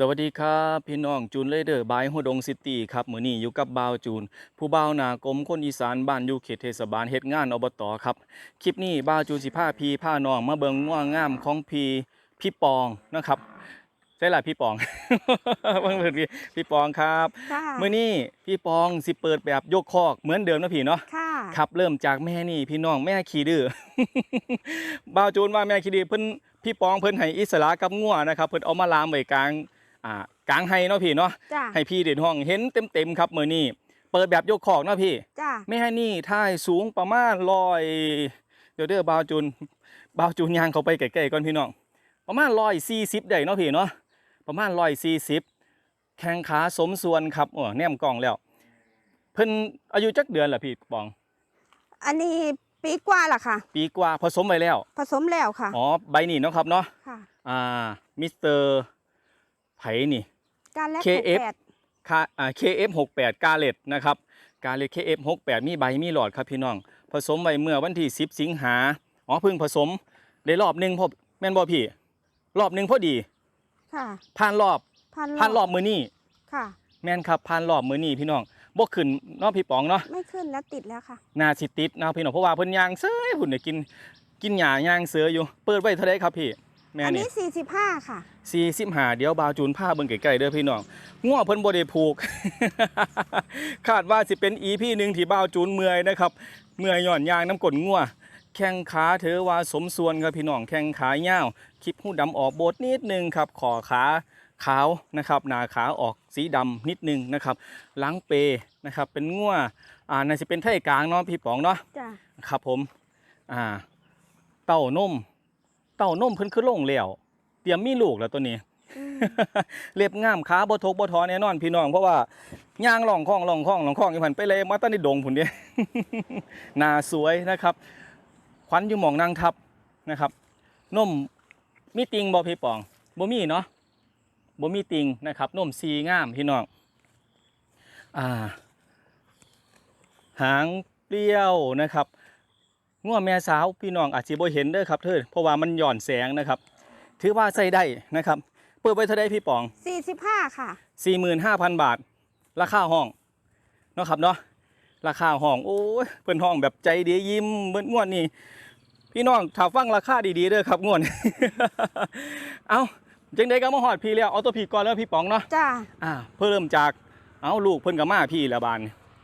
สวัสดีครับพี่น้องจูนเลเดอร์บายหัวดงซิตี้ครับมื้อนี้อยู่กับบ่าวจูน ผู้บ่าวหนากรมคนอีสานบ้านอยู่เขตเทศบาลเฮ็ดงานอบตครับคลิปนี้บ่าวจูนสิพาพี่พาน้องมาเบิ่งง่วงงามของพี่พี่ปองนะครับใช่ล่ะพี่ปองเบิ่งเพิ่นพี่พี่ปองครับค่ะมื้อนี้พี่ปองสิเปิดแบบยกคอกเหมือนเดิมนะพี่เนาะค่ะครับเริ่มจากแม่นี่พี่น้องแม่ขี้ดื้อบ่าวจูนว่าแม่ขี้ดื้อเพิ่นพี่ปองเพิ่นให้อิสระกับงัวนะครับเพิ่นเอามาลามไว้กลาง อ่ากลางไห้เนาะพี่เนาะจ้าให้พี่เด่นห้องเห็นเต็มๆครับมื้อนี้เปิดแบบยกคอกเนาะพี่จ้าแม่นี่ท่ายสูงประมาณร้อยเดี๋ยวเด้อบ่าวจูนบ่าวจูนย่างเข้าไปใกล้ๆก่อนพี่น้องประมาณ140ได้เนาะพี่เนาะประมาณ140แข้งขาสมส่วนครับโอ้แนมกล้องแล้ว เพิ่นอายุจักเดือนล่ะพี่ปอง อันนี้ปีกว่าละค่ะ ปีกว่าผสมไปแล้ว ผสมแล้วค่ะอ๋อใบนี่เนาะครับเนาะค่ะอ่ามิสเตอร์ไผ นี่ การแลก KF แปดคาอ่า KF68 กาเลตนะครับกาเลต KF68 มีใบมีหลอดครับพี่น้อง ผสมไว้เมื่อวันที่ 10 สิงหาอ๋อเพิ่งผสมได้รอบหนึ่งพอแม่นบ่พี่ รอบหนึ่งพอดี ค่ะผ่านรอบพันผ่านรอบมือนี่ค่ะ แม่นครับผ่านรอบมือนี่พี่น้องบ่ขึ้นเนาะพี่ป๋องเนาะไม่ขึ้นแล้วติดแล้วค่ะนาสิติดเนาะพี่น้องเพราะว่าเพิ่นย่างเสือหุ่นได้กินกินหญ้าย่างเสืออยู่ เปิดไว้เท่าไดครับพี่ แม่อันนี่นี้สี่สิบห้าค่ะ สี่สิบหาเดี๋ยวบาวจูนผ้าเบิ่งไกลๆเด้อพี่น้องง่วเพิ่นบ่ได้ผูก คาดว่าสิเป็นอีพี่หนึ่งที่บาวจูนเมื่อยนะครับ เมื่อยย่อนยางน้ำกลนง่วแข้งขาเธอว่าสมส่วนครับพี่น้องแข้งขายาวคลิปหูดำออกโบดนิดนึงครับขอขาขาวนะครับ หน้าขาออกสีดำนิดนึงนะครับหลังเปนะครับ เป็นง่วอ่าน่าสิเป็นไทกลางเนาะพี่ป๋องเนาะ จ้าครับผม อ่า เต้านม เต้านมเพิ่นคือลงแล้วเตรียมมีลูกแล้วตัวนี้อืมเรียบง่ามขาบ่ทกบ่ทอแน่นอนพี่น้องเพราะว่าย่างล่องคล้องล่องคล้องล่องคล้องอยู่พันไปเลยมาตั้งในดงผุนเดียหน้าสวยนะครับขวัญอยู่หมองนางทับนะครับนมมีติงบ่พี่ปองบ่มีเนาะบ่มีติงนะครับนมซีงามพี่น้องอ่าหางเปรี้ยวนะครับ ง่วแม่สาวพี่น้องอาจจะบ่เห็นเด้อครับเธอเพราะว่ามันหย่อนแสงนะครับ ถือว่าใส่ได้นะครับเปิดไว้เท่าไดพี่ปองสี่สิบห้าค่ะ 45,000 บาท ราคาห้องเนาะครับเนาะราคาห้องโอ้ยเพิ่นห้องแบบใจดียิ้มเบิ่งงวดนี่พี่น้องถ้าฟังราคาดีๆเด้อครับงวดเอาจังไดก็มาฮอดพี่แล้วเอาตัวพี่ก่อนแล้วพี่ป๋องเนาะจ้าอ่าเพิ่มจากเอาลูกเพิ่นก็มาพี่ละบาน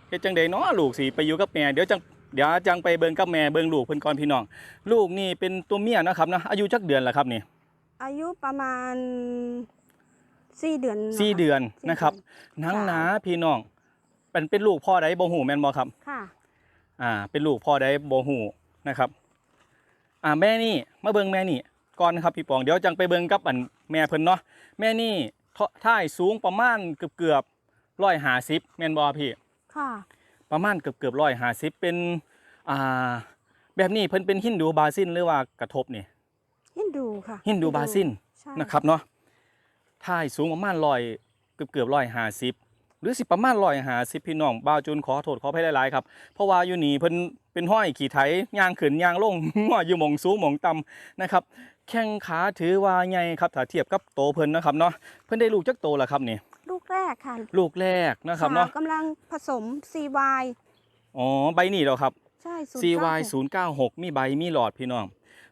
เฮ็ดจังไดเนาะลูกสิไปอยู่กับแม่เดี๋ยวจัง เดี๋ยวจังไปเบิ่งกับแม่เบิ่งลูกเพิ่นก่อนพี่น้อง ลูกนี่เป็นตัวเมียเนาะครับเนาะอายุจักเดือนละครับนี่อายุประมาณสี่เดือนสี่เดือนสี่นะครับเดือหนังหนาพี่น้องเป็นเป็นลูกพ่อใดบ่ฮู้แม่นบ่ครับค่ะอ่า เป็นลูกพ่อใดบ่ฮู้นะครับ อ่าแม่นี่มาเบิ่งแม่นี่ก่อนครับพี่ปองเดี๋ยวจังไปเบิ่งกับอันแม่เพิ่นเนาะแม่นี่เท่าท่ายสูงประมาณเกือบเกือบร้อยหาสิบแม่นบ่พี่ค่ะ ประมาณเกือบเกือบร้อยหาสิบเป็นอ่าแบบนี้เพิ่นเป็นฮินดูบาซินหรือว่ากระทบนี่ฮินดูค่ะฮินดูบาซินใช่นะครับเนาะท่ายสูงประมาณร้อยเกือบเกือบร้อยหาสิบหรือสิประมาณร้อยหาสิบพี่น้องบ่าวจูนขอโทษขออภัยหลายๆครับเพราะว่าอยู่นี่เพิ่นเป็นห้อยขี่ไถย่างขึ้นย่างลงหัวอยู่หมองสูงหมองต่ำนะครับแข้งขาถือว่าใหญ่ครับถ้าเทียบกับโตเพิ่นนะครับเนาะเพิ่นได้ลูกจักโตแล้วครับนี่ ลูกแรกค่ะลูกแรกนะครับเนาะสวกำลังผสม CY อ๋อใบนี้แล้วครับ ใช่ CY 096 096มีใบมีหลอดพี่น้อง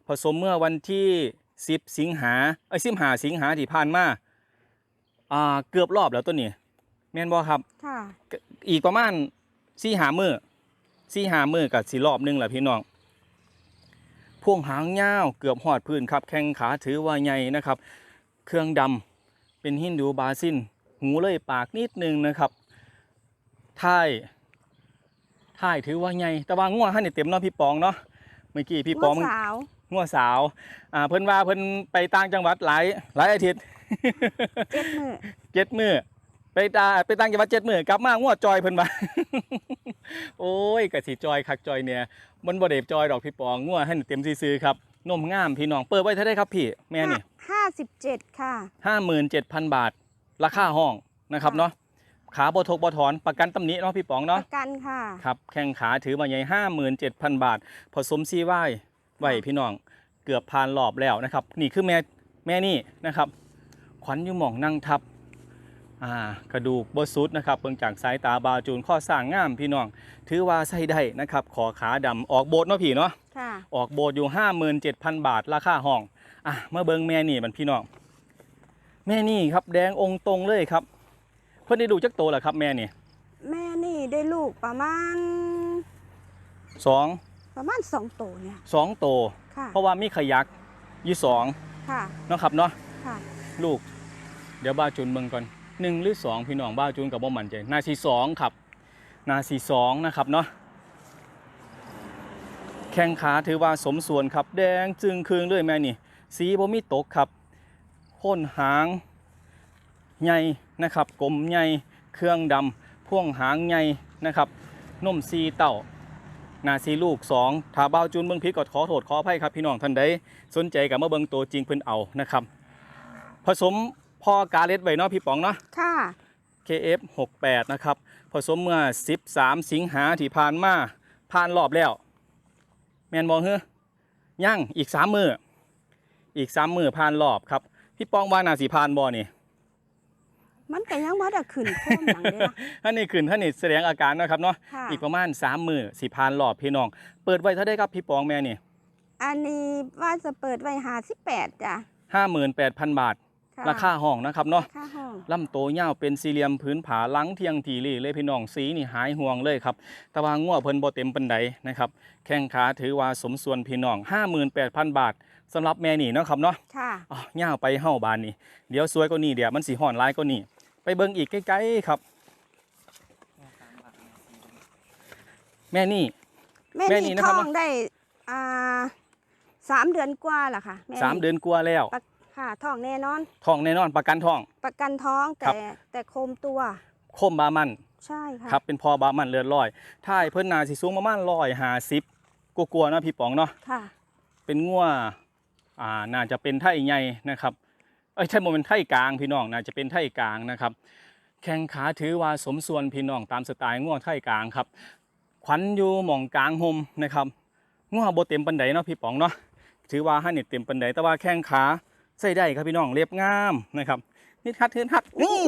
ผสมเมื่อวันที่ 10 สิงหาเอ้ย15สิงหาที่ผ่านมาอ่าเกือบรอบแล้วตัวนี้แม่นบ่ครับค่ะอีกประมาณ4หามือ4หามือกับสิรอบหนึงแหละพี่น้องพ่วงหางยาวเกือบหอดพื้นครับ แข้งขาถือว่าใหญ่นะครับ เครื่องดำเป็นฮินดูบาซิน หูเลยปากนิดนึงนะครับท้ายท้ายถือว่าใหญ่แต่ว่าง่วให้นี่เต็มเนาะพี่ปองเนาะเมื่อกี้พี่ปองลูกสาวง่วสาวอ่าเพิ่นว่าเพิ่นไปต่างจังหวัดหลายหลายอาทิตย์เจ็ดมือเจ็ดมือไปตาไปต่างจังหวัดเจ็ดมือกลับมาง่วจอยเพิ่นว่าโอ้ยกะสิจอยคักจอยเนี่ยมันบ่ได้จอยดอกพี่ปองง่วให้นี่เต็มซื่อๆครับนมงามพี่น้องเปิดไว้เท่าไดครับพี่แม่นี่ห้าสิบเจ็ดค่ะห้าหมื่นเจ็ดพันบาท ราคาห้องนะครับค่ะเนาะขาบทกบถอนประกันตำหนิเนาะพี่ป๋องปเนาะระกันค่ะครับแข้งขาถือมาใหญ่ห้าหมื่นเจ็ดพันบาท ผสมซีไว้ไว้พี่น้องเกือบผ่านรอบแล้วนะครับ นี่คือแม่แม่นี่นะครับ ขวัญอยู่หม่องนั่งทับอ่ากระดูกบสุดนะครับเบิ่งจากสายตาบาวจูนข้อสร้างงามพี่น้อง ถือว่าใส่ได้นะครับขอขาดำออกโบสถ์เนาะพี่เนาะค่ะออกโบสถ์อยู่ 57,000 บาทราคาห้องอะมาเบิงแม่นี่มันพี่น้อง แม่นี่ครับแดงองค์ตรงเลยครับ เพิ่นได้ดูจักโตแล้วครับแม่นี่แม่นี่ได้ลูกประมาณสองประมาณสองโตเนี่ยสองโต ค่ะเพราะว่ามีขยักอยู่สองค่ะเนาะครับเนาะค่ะลูก เดี๋ยวบ้าวจุนเบิ่งก่อนหนึ่งหรือสองพี่น้องบ้าวจุนกับบ่มั่นใจนาซีสองครับนาซีสองนะครับเนาะแข้งขาถือว่าสมส่วนครับ แดงจึงคืงเลยแม่นี่ สีบ่มีตกครับ โค่นหางใหญ่นะครับกลมใหญ่เครื่องดำพ่วงหางใหญ่นะครับนมซีเต่าหนาซีลูกสองถ้าบ้าวจุนเบิ่งผิดก็ขอโทษขออภัยครับพี่น้องท่านใดสนใจกับมาเบิ่งตัวจริงเพิ่นเอานะครับ ผสมพอกาเลตไว้เนาะพี่ป๋องเนาะค่ะ KF 68นะครับผสมเมื่อ 13 สิงหาที่ผ่านมาผ่านรอบแล้ว แมนบอเฮ้ยังอีก 3 มืออีก 3 มือผ่านรอบครับ พี่ป้องว่านาสีผ่านบอนี่ มันก็ยังบ่ได้ขึ้นโค้มหลังเลยนะท่านนี่ขึ้นท่านนี่แสดงอาการนะครับเนาะค่ะ อีกประมาณ3มือสีผ่านรอบพี่น้อง เปิดไว้เท่าได้ครับพี่ปองแม่นี่อันนี้ว่าจะเปิดไว้หาสิบแปดจ้ะ58,000บาทะราคาห้องนะครับเนาะค่าห้องลำโตวยาวเป็นสี่เหลี่ยมพื้นผาหลังเทียงทีรีเลยพี่น้องสีนี่หายห่วงเลยครับแตะวางัวเพิ่นบ่เต็มปันใดนะครับ แข้งขาถือว่าสมส่วนพี่น้อง 58,000 บาท สำหรับแม่นี่เนาะครับเนาะค่ะอ๋อยาวไปเฮาบานนี่เดี๋ยวสวยกว่านี้เดี๋ยวมันสิห่อนร้ายกว่านี้ไปเบิ่งอีกใกล้ๆครับ แม่นี่ แม่แม่นี่นี่นะครับท้องได้อ่าสามเดือนกว่าแล้วค่ะแม่สามเดือนกว่าแล้วประค่ะท้องแน่นอน ท้องแน่นอนประกันท้อง ประกันท้องครัแต่บแต่โคมตัวคมบามันใช่ค่ะ ครับเป็นพอบามันเลือดลอยถ้ายเพิ่นนาสิสูงประมาณ150กลัวๆเนาะพี่ป๋องเนาะค่ะ เป็นงัว อ่าน่าจะเป็นไทยใหญ่นะครับเอ้ยใช่โมเป็นไทยกลางพี่น้องน่าจะเป็นไทยกลางนะครับแข้งขาถือว่าสมส่วนพี่น้องตามสไตล์งัวไทยกลางครับขวัญอยู่หม่องกลางหมนะครับงัวบ่เต็มปันไดเนาะพี่ป๋องเนาะถือว่าให้เน็ตเต็มปันไดแต่ว่าแข้งขาใส่ได้ครับพี่น้องเรียบงามนะครับ นี่ทัดเทือนทัดนี่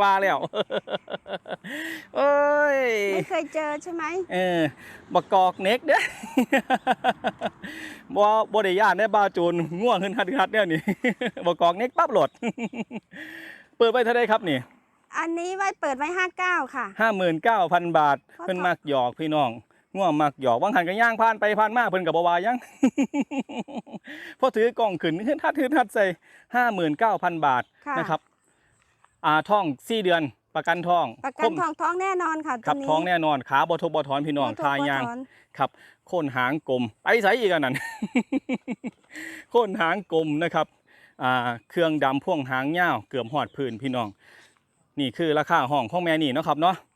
ว่าแล้วเอ้ยไม่เคยเจอใช่ไหมเออบักกอกเน็กเด้อบ่บ่ได้ย่านได้บาจูนง่วงขึ้นคัดคัดๆเนี่ยนี่บักกอกเน็กปั๊บโหลดเปิดไปเท่าไดครับนี่ อันนี้ไว้เปิดไว้ห้าเก้าค่ะ59,000บาทขอโทษเพิ่นมักหยอกพี่น้อง ง่วงมักหยอกว่างหันก็ย่างผ่านไปผ่านมาเพิ่นก็บ่ว่าหยังพอถือกล่องขึ้นขึ้นทัดขึ้นทัดใส่59,000บาทค่ะนะครับ อ่าท้อง4เดือนประกันท้อง ประกันคมทองท้องแน่นอนค่ะครับตัวนี้ท้องแน่นอนขาบ่ทกบ่ถอนพี่น้องบ่ถูกทายางบ่ถอนครับโค่นหางกลมไปใส่อีกอันนั้นโค่นหางกลมนะครับอ่าเครื่องดำพ่วงหางยาวเกือบหอดพื้นพี่น้อง นี่คือราคาห้องของแม่นี่เนาะครับเนาะโ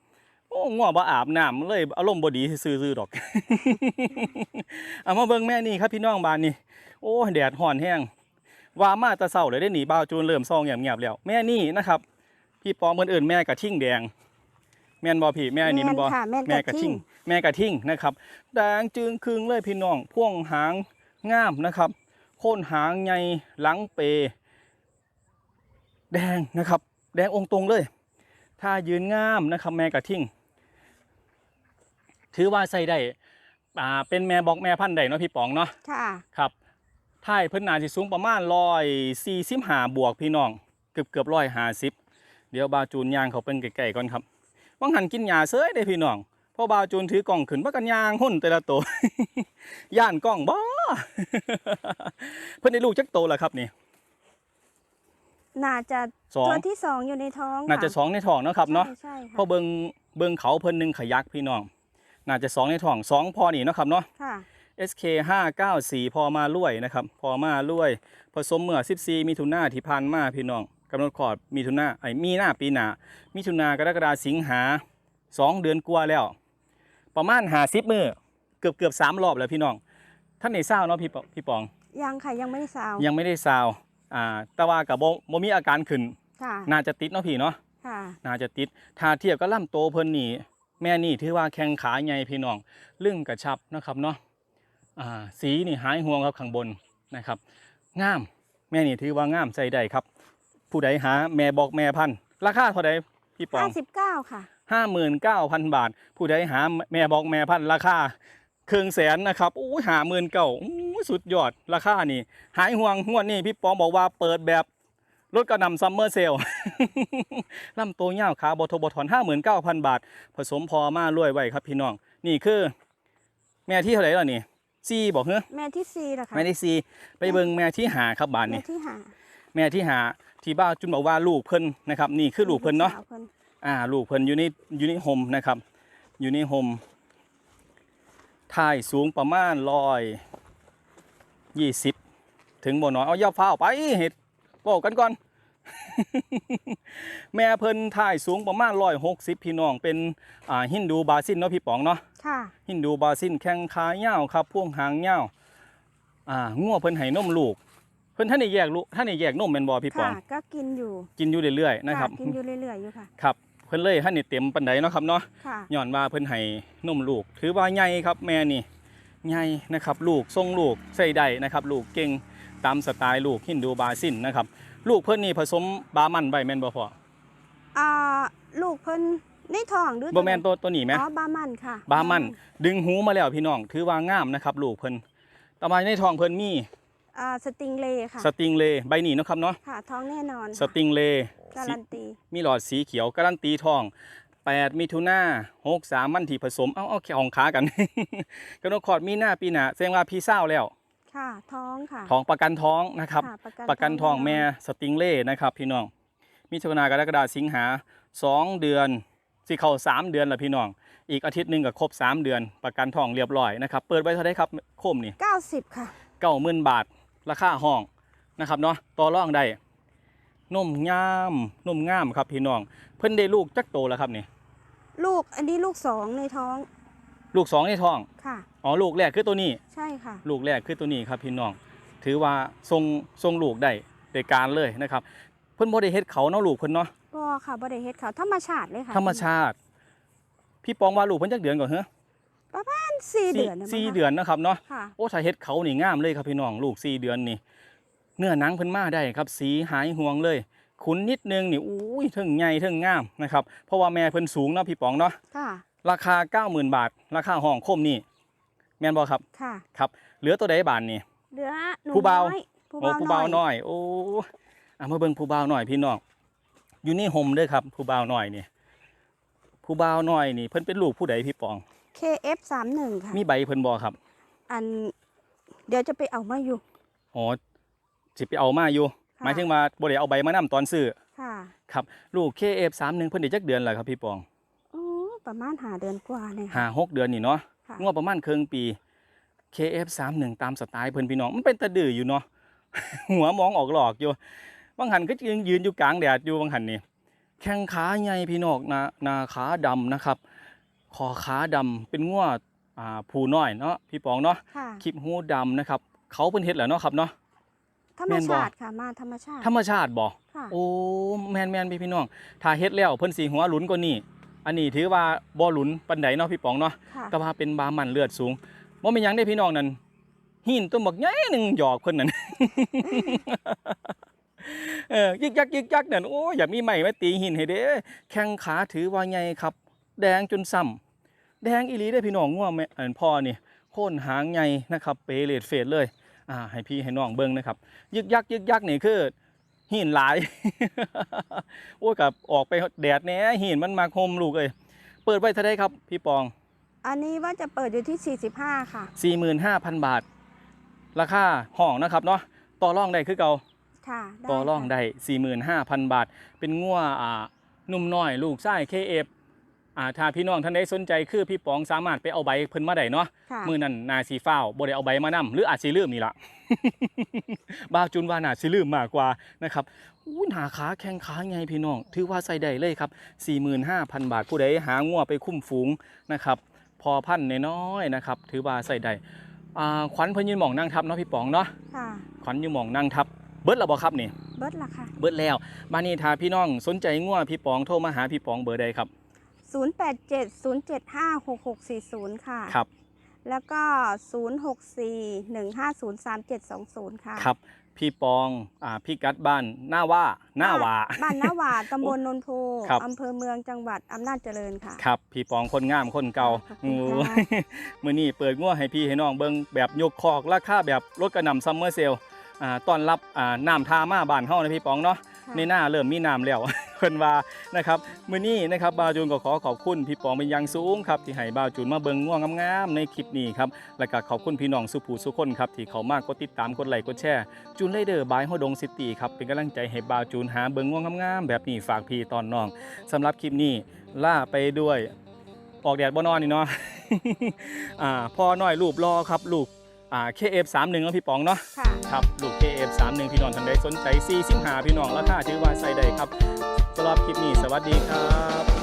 อ้ง่วงบ่อาบน้ำเลยอารมณ์บ่ดีซื่อๆดอก เอามาเบิ่งแม่นี่ครับพี่น้องบ้านนี่โอ้แดดห่อนแห้งว่ามาแตะเศร้าเลยได้หนีบ่าวจูนเริ่มซองเงียบๆแล้วแม่นี่นะครับ พี่ปอมเพิ่นเอื่นแม่กระทิ่งแดง แม่นบ่พี่แม่นี่แมันบ่ค่ะแม่นแม่กกระระทิ่ทิ่งงแม่กระทิ่งนะครับแดงจึงครึงเลยพี่น้องพ่วงหางงามนะครับโค่นหางใหญ่หลังเป แดงนะครับ แดงองค์ตรงเลย ถ้ายืนงามนะครับ แม่กระทิ่ง ถือว่าใส่ได้อ่าเป็นแม่บอกแม่พันธุ์ใดเนาะพี่ป๋องเนาะค่ะครับท้ายเพิ่นน่าสิสูงประมาณร้อยสี่สิบห้าบวกพี่น้องเกือบเกือบร้อยห้าสิบเดี๋ยวบาวจูนย่างเขาเป็นไก่ๆก่อนครับว่างหันกินหญ้าเซ้ยได้พี่น้องเพอบาวจูนถือกล่องขึ้นว่ากันย่างหุ่นแต่ละตัวย่านกล้องบ่เพิ่นได้ลูกจักโตแล้วครับนี่น่าจะสองตัวที่สองอยู่ในท้องน่าจะสองในท้องเนาะครับเนาะใช่ใช่เพอค่ะเบิงเบิงเขาเพิ่นหนึ่งขยักพี่น้อง น่าจะสองในท้องสองพอนี่เนาะครับเนาะ ค่ะ SK 594 พอมาล่วยนะครับ พอมาล่วยผสมเมื่อ 14มิถุนาที่ผ่านมาพี่น้องกำหนดขอดมิถุนาไอ้มีหน้าปีหน้ามิถุนากรกฎาสิงหา2เดือนกว่าแล้ว ประมาณ50มื้อเกือบเกือบ3รอบแล้วพี่น้อง ท่านในเศร้าเนาะพี่ปพี่ปอง ยังค่ะยังไม่ได้สาวยังไม่ได้ซาวอ่าแต่ว่ากับโมมีอาการขึ้น ค่ะ น่าจะติดเนาะพี่เนาะค่ะ น่าจะติดถ้าเทียบกับล่ำโตเพิ่นนี่ แม่นี่ถือว่าแข้งขาใหญ่พี่น้องลึ่งกระชับนะครับเนาะอ่าสีนี่หายห่วงครับข้างบนนะครับงามแม่นี่ถือว่างามใส่ได้ครับ ผู้ใดหาแม่บอกแม่พันธุ์ราคาเท่าใดพี่ปอง59ค่ะห้าหมื่นเก้าพันบาท ผู้ใดหาแม่บอกแม่พันธุ์ราคาเครื่องแสนนะครับโอ้ยหาหมื่นเก้าสุดยอดราคานี่ หายห่วงงวดนี่พี่ปองบอกว่าเปิดแบบ รถกระหนำซัมเมอร์เซลลำตัวเงาวขาบทบทอนห้าหมื่นเก้าพันบาท ผสมพอมารวยไว้ครับพี่น้อง นี่คือ แม่ที่เท่าไหร่แล้วนี่ซีบอกเฮ้แม่ที่สี่ละค่ะแม่ที่ซีไปเบิ่งแม่ที่หาครับบาทแม่นี่ที่หาแม่ที่หาที่บ้านจุนบอกว่าลูกเพิ่นนะครับ นี่คือลูกเพิ่นเนาะสวพิ่นอ่า ลูกเพิ่นอยู่ในอยู่ในโฮมนะครับอยู่ในโฮมถ่ายสูงประมาณร้อยยี่สิบถึงบ่น้อยเอาอย่าฟ้าวไปเห็ด บอกกันก่อน แม่เพิ่นถ่ายสูงประมาณร้อยหกสิบพี่น้องเป็นอ่าฮินดูบาซินเนาะพี่ป๋องเนาะค่ะฮินดูบาซินแข้งขาเหี่ยวครับพ่วงหางเหี่ยวอ่างัวเพิ่นให้นมลูก เพิ่นท่านได้แยกลูกท่านได้แยกนมแม่นบ่พี่ป๋อค่ะงก็กินอยู่กินอยู่เรื่อยๆนะครับกินอยู่เรื่อยๆอยู่ค่ะครับเพิ่นเลยท่านนี่เต็มปันไดเนาะครับเนาะค่ะย้อนว่าเพิ่นให้นมลูก ถือว่าใหญ่ครับแม่นี่ใหญ่นะครับ ลูกทรงลูกใส่ได้นะครับ ลูกเก่ง ตามสไตล์ลูกฮินดูบาซินนะครับ ลูกเพิ่นนี่ผสมบามันใบแม่นบ่พ่ออ่าลูกเพิ่นในท้องหรือบ่แม่นตัวตัวนี้ไหมอ๋อบามันค่ะ บามัน ดึงหูมาแล้วพี่น้อง ถือว่างามนะครับ ลูกเพิ่นต่อมาในท้องเพิ่นมีอ่าสติงเลย์ค่ะ สติงเลย์ใบนี้เนาะครับเนาะค่ะท้องแน่นอนสติงเลย์การันตีมีหลอดสีเขียวการันตีทอง8มิถุนา63มันที่ผสม เอาเอาแค่ของขากันกำหนดคลอดมีหน้าปีหน้าแสดงว่าพี่เศร้าแล้ว ค่ะท้องค่ะท้องประกันท้องนะครับค่ะประกันทองแม่น่นนสติงเล่นะครับ พี่น้องมิถุนากรกฎาสิงหา2เดือนสิเข้า3เดือนละพี่น้อง อีกอาทิตย์หนึ่งก็ครบ3เดือน ประกันทองเรียบร้อยนะครับ เปิดไว้เท่าไหรครับโคมนี่90ค่ะเก้าหมื่นบาทราคาห้องนะครับเนาะต่อรองได้นมงามนมงามครับพี่น้อง เพิ่นได้ลูกจักโตแล้วครับนี่ลูกอันนี้ลูกสองในท้อง ลูกสองในท้อง ค่ะ อ๋อลูกแรกคือตัวนี้ ใช่ค่ะ ลูกแรกคือตัวนี้ครับพี่น้อง ถือว่าทรงทรงลูกได้ได้การเลยนะครับ เพิ่นบ่ได้เฮ็ดเขาเนาะลูกเพิ่นเนาะก็ค่ะบริเฮ็ดเขาธรรมชาติเลยค่ะธรรมชาติ พี่ปองว่าลูกเพิ่นจักเดือนก่อนเหรอประมาณสี่เดือนนะมั้งสี่คะเดือนนะครับเนาะค่ะโอ้ถ้าเฮ็ดเขานี่งามเลยครับพี่น้องลูกสี่เดือนนี่ เนื้อหนังเพิ่นมาได้ครับ สีหายห่วงเลยขุนนิดนึงนี่อุ้ยเทิงใหญ่เทิงงามนะครับ เพราะว่าแม่เพิ่นสูงเนาะพี่ปองเนาะ ค่ะ ราคา 90,000 บาท ราคาห้องคมนี่แม่นบ่ครับค่ะ ครับ เหลือตัวใดบานนี่เหลือหนูผู้เบาน้อยผู้โอ้เบาผู้บ่าวน้น้อยอย โอ้อะมาเบิ่งผู้บ่าวน้อยพี่น้องอยู่นี่ห่มเด้อครับ ผู้บ่าวน้อยนี่ผู้บ่าวน้อยนี่เพิ่นเป็นลูกผู้ใดพี่ปอง KF 3 1ค่ะ มีใบเพิ่นบ่ครับ อัน เดี๋ยวจะไปเอามาอยู่อ๋อสิไปเอามาอยู่ค่ะหมายถึงว่าบ่ได้เอาใบมานํตอนซื้อค่ะ ครับ ลูก KF31 เพิ่นได้จักเดือนแล้วครับพี่ปองโอ้ ประมาณหาเดือนกว่าเนี่ยค่ะห้าหกเดือนนี่เนาะค่ะงวประมาณครึ่งปี KF31 ตามสไตล์เพิ่นพี่น้องมันเป็นตะดื้ออยู่เนาะหัวมองออกหลอกอยู่บางหันก็ยืนยืนอยู่กลางแดดอยู่บางหันนี่แข้งขาใหญ่พี่น้องหนาหนาขาดำนะครับคอขาดำเป็นงัวอ่าผูน้อยเนาะพี่ปองเนาะค่ะคลิปหูดำนะครับ เขาเพิ่นเฮ็ดแหละเนาะครับเนาะธรรแม่มนบ่ชาติค่ะมาธรรมชาติ ธรรมชาติบ่ค่ะโอ้แมนแมนพี่พี่น้องถ้าเฮ็ดแล้วเพิ่นสีหัวหลุนกว่านี้ อันนี้ถือว่าบ่หลุนปานใดเนาะพี่ป๋องเนาะค่ะก็ว่าเป็นบามันเลือดสูงบ่มีหยังได้พี่น้องนั่นหินตัวบักใหญ่หนึงหยอกเพิ่นนั่นเออยึกยักยึกยักนั่นโอ้ยอย่ามีไม้มาตีหินให้เด้แข้งขาถือว่าใหญ่ครับ แดงจนซ้ำแดงอีหลีได้อพี่น้องง่วงแม่อันพ่อนี่โค่นหางใหญ่นะครับ เปเลดเฟดเลยอ่าให้พี่ให้น้องเบิ่งนะครับ ยึกยักยึกยักนี่คือ หินหลาย โอ้ยกับออกไปแดดแหน่หินมันมาคมลูกเอ้ยเปิดไว้เท่าไดครับ พี่ปอง อันนี้ว่าจะเปิดอยู่ที่ 45 ค่ะ 45,000 บาท ราคาห้องนะครับเนาะต่อรองได้คือเก่าค่ะได้ต่อรองค่ะได้45,000 บาท เป็นงัวอ่านุ่มน้อย ลูกชาย KF อ่าถ้าพี่น้องท่านใดสนใจคือพี่ปองสามารถไปเอาใบเพิ่นมาได้เนาะค่ะมือนั่นนาซีฟ้าวบ่ได้เอาใบมานํหรืออาจสิลืมนี่ล่ะบาวจุนว่าน่าสิลืมมากกว่านะครับอู้หนาขาแข้งขาไงพี่น้องถือว่าใส่ได้เลยครับ 45,000 บาทผู้ใดหางัวไปคุ้มฝูงนะครับพอพันธุ์น้อยๆนะครับถือว่าใส่ได้อ่าขวัญเพิ่นยืนหมองนั่งทับเนาะพี่ป๋องเนาะค่ะขวัญยืนหมองนั่งทับเบิดแล้วบ่ครับนี่ เบิดละค่ะ เบิดแล้วมานี่ถ้าพี่น้องสนใจงัวพี่ป๋องโทรมาหาพี่ป๋องเบอร์ใดครับ 0870756640 ค่ะ ครับ แล้วก็ 0641503720 ค่ะ ครับ พี่ปองอ่าพี่กัดบ้านหน้าว่าหน้าว่า บ้านนาหวาดตำบลนนโพครับ อำเภอเมืองจังหวัดอำนาจเจริญค่ะ ครับ พี่ปองคนงามคนเก่าขอบคุณโอ้ค่ะ ยมื้อนี้เปิดงัวให้พี่ให้น้องเบิ่งแบบยกคอกราคาแบบรถกระหน่ำซัมเมอร์เซลอ่าต้อนรับอ่าน้ำทามาบ้านเฮานะพี่ปองเนาะค่ะ ในหน้าเริ่มมีน้ำแล้ว เพิ่นว่านะครับมื้อนี้นะครับบาวจูนก็ขอขอบคุณพี่ปองเป็นอย่างสูงครับที่ให้บาวจูนมาเบิ่งง่วงงามๆในคลิปนี้ครับและก็ขอบคุณพี่น้องสุผู้สุคนครับที่เขามากดติดตามกดไลค์กดแชร์จูนไรเดอร์บายฮอดงซิตี้ครับเป็นกำลังใจให้บาวจูนหาเบิ่งง่วงงามๆแบบนี้ฝากพี่ตอนน้องสำหรับคลิปนี้ล่าไปด้วยออกแดดบ่นอนนี่เนาะอ่าพ่อน้อยรูปรอครับลูกอ่า KF31 เนาะพี่ปองเนาะ ค่ะ ครับ ลูก KF31 พี่น้องท่านใดสนใจ45พี่น้องราคาถือว่าใส่ได้ครับ สำหรับคลิปนี้ สวัสดีครับ